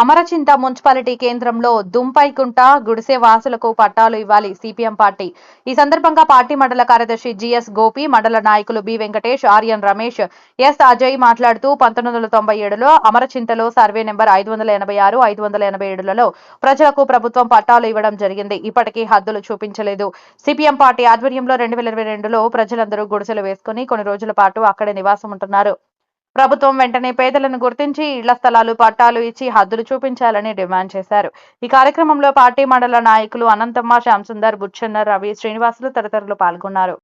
Amarchinta municipality కేంద్రంలో దుంపైకుంట గుడిసె వాసులకు పట్టాలు ఇవ్వాలి సిపిఎం పార్టీ. ఈ సందర్భంగా పార్టీ మండల కార్యదర్శి జిఎస్ గోపి మండల నాయకులు బి వెంకటేష్ ఆర్యన్ రమేష్ ఎస్ అజయ్ మాట్లాడుతూ పంతొమ్మిది వందల తొంభై ఏడులో అమరచింతలో సర్వే నెంబర్ ఐదు వందల ఎనభై ఆరు ఐదు వందల ఎనభై ఏడులలో ప్రజలకు ప్రభుత్వం పట్టాలు ఇవ్వడం జరిగింది. ఇప్పటికీ హద్దులు చూపించలేదు. సిపిఎం పార్టీ ఆధ్వర్యంలో రెండు వేల ఇరవై రెండులో ప్రజలందరూ గుడిసెలు వేసుకుని కొన్ని రోజుల పాటు అక్కడే నివాసం ఉంటున్నారు ప్రభుత్వం వెంటనే పేదలను గుర్తించి ఇళ్ళ స్థలాలు పట్టాలు ఇచ్చి హద్దులు చూపించాలని డిమాండ్ చేశారు. ఈ కార్యక్రమంలో పార్టీ మండల నాయకులు అనంతమ్మ శ్యాంసుందర్ బుచ్చన్న రవి శ్రీనివాసులు తదితరులు పాల్గొన్నారు.